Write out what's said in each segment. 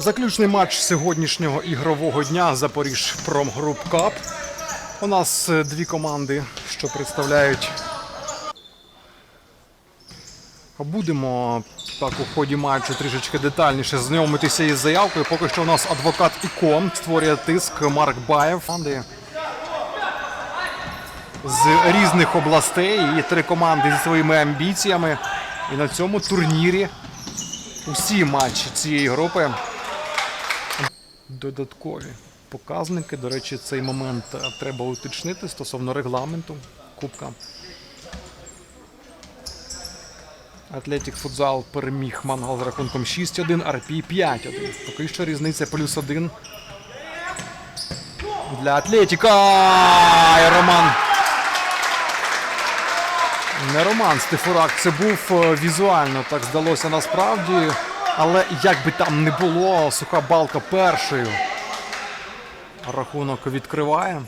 Заключний матч сьогоднішнього ігрового дня Запоріж Промгруп Кап. У нас е, дві команди, що представляють. Будемо так у ході матчу трішечки детальніше знайомитися із заявкою. Поки що у нас адвокат ікон створює тиск Марк Баєв. Команди з різних областей і три команди зі своїми амбіціями. І на цьому турнірі усі матчі цієї групи додаткові показники. До речі, цей момент е, треба уточнити стосовно регламенту Кубка. Атлетік футзал переміг мангал з рахунком 6-1, Арпій 5-1. Поки що різниця плюс 1 для Атлетіка. І Роман. Не Роман Стефурак, це був е, візуально, так здалося насправді. Але як би там не було, суха балка першою. Рахунок відкриває.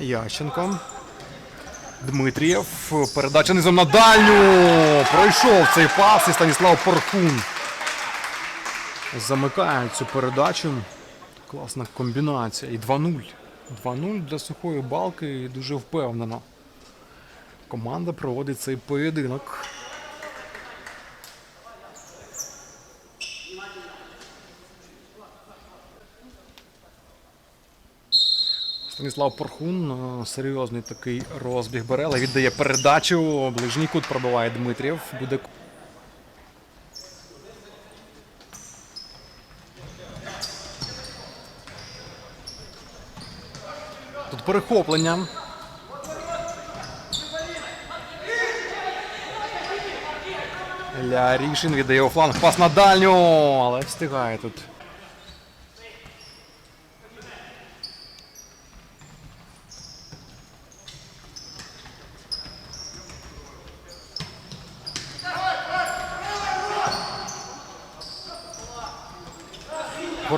Ященко. Дмитрієв. Передача низом на дальню. Пройшов цей пас і Станіслав Порхун. Замикає цю передачу. Класна комбінація. І 2-0. 2-0 для сухої балки і дуже впевнено. Команда проводить цей поєдинок. Станіслав Порхун, е, серйозний такий розбіг бере, але віддає передачу. Ближній кут пробиває Дмитрів. Буде Тут перехоплення. Ля Рішин віддає у. Пас на дальню, але встигає тут.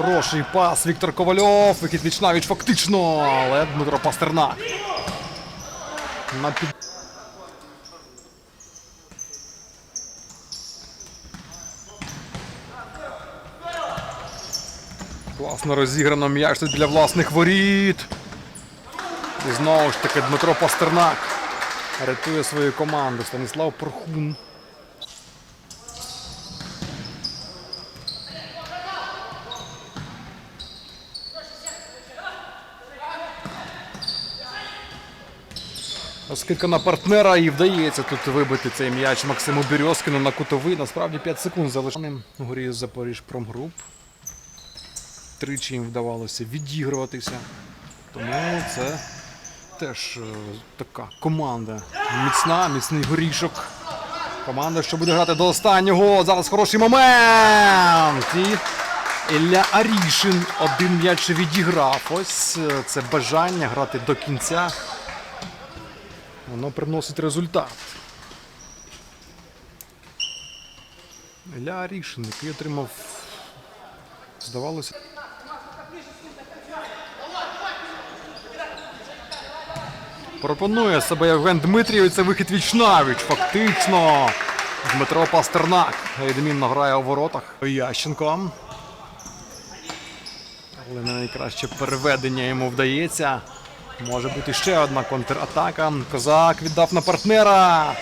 Хороший пас Віктор Ковальов. Вихід вічнавіч фактично, але Дмитро Пастернак. На під... Класно розіграно м'яч тут для власних воріт. І знову ж таки Дмитро Пастернак рятує свою команду. Станіслав Порхун. Скидка на партнера і вдається тут вибити цей м'яч Максиму Березкину на кутовий. Насправді 5 секунд залишаним горі Запоріж Промгруп. Тричі їм вдавалося відігруватися. Тому це теж е, така команда. Міцна, міцний горішок. Команда, що буде грати до останнього. Зараз хороший момент. І Ілля Арішин один м'яч відіграв. Ось е, це бажання грати до кінця. Воно приносить результат. Ілля Арішин, який отримав, здавалося. Пропонує себе Євген Дмитрів, і це вихід вічнавіч. Фактично. Дмитро Пастернак відмінно грає у воротах. Ященко. Але найкраще переведення йому вдається. Може бути ще одна контратака. Козак віддав на партнера.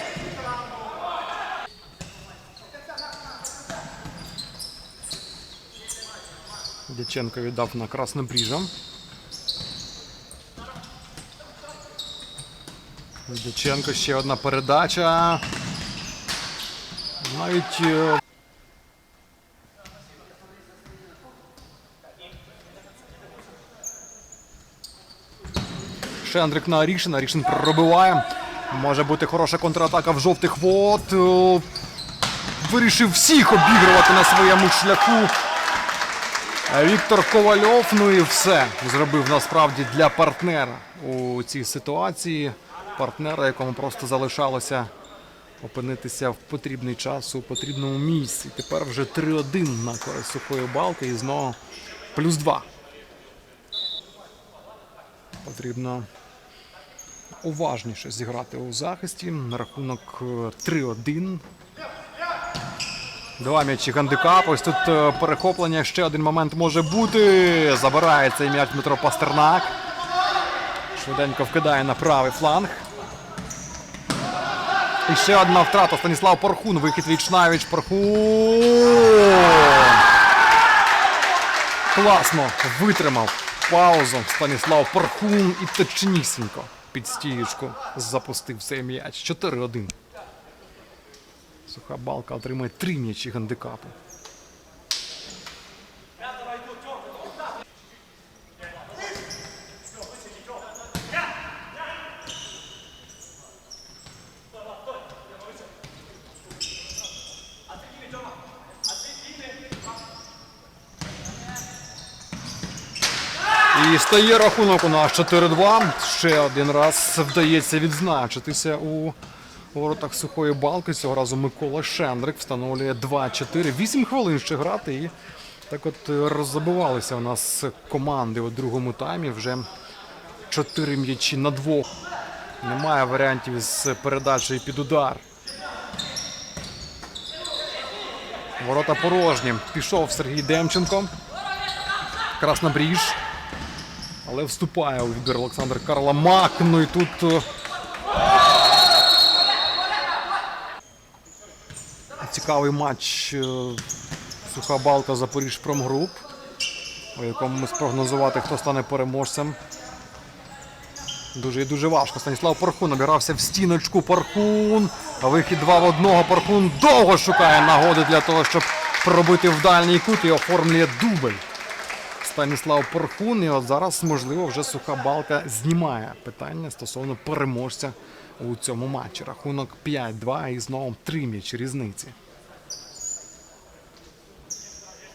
Дяченко віддав на Краснобріжа. Дяченко ще одна передача. Навіть. Шендрик на Арішина. Арішин пробиває. Може бути хороша контратака в жовтих вод. Вирішив всіх обігрувати на своєму шляху. Віктор Ковальов, ну і все зробив насправді для партнера у цій ситуації. Партнера, якому просто залишалося опинитися в потрібний час у потрібному місці. Тепер вже 3-1 на користь сухої балки і знову плюс 2. Потрібно уважніше зіграти у захисті. На рахунок е, 3-1. Два м'ячі гандикап. Ось тут е, перехоплення. Ще один момент може бути. Забирає цей м'яч Дмитро Пастернак. Швиденько вкидає на правий фланг. І ще одна втрата. Станіслав Порхун. Вихід віч навіч. Порхун. Класно витримав паузу Станіслав Порхун і точнісінько під стіючку запустив цей м'яч. 4-1. Суха балка отримає три м'ячі гандикапу. І стає рахунок у нас 4-2. Ще один раз вдається відзначитися у воротах сухої балки. Цього разу Микола Шендрик встановлює 2-4. 8 хвилин ще грати. І так от е, роззабивалися у нас команди у другому таймі. Вже 4 м'ячі на двох. Немає варіантів з передачею під удар. Ворота порожні. Пішов Сергій Демченко. Краснобріж. Але вступає у відбір Олександр Карламак. Ну і тут. е, Цікавий матч е, Суха Балка Запоріж Промгруп, у якому ми спрогнозувати, хто стане переможцем. Дуже і дуже важко. Станіслав Пархун обірався в стіночку. Пархун. Вихід 2 в одного. Пархун довго шукає нагоди для того, щоб пробити в дальній кут і оформлює дубль. Станіслав Порхун. І от зараз, можливо, вже суха балка знімає питання стосовно переможця у цьому матчі. Рахунок 5-2 і знову 3 м'ячі різниці.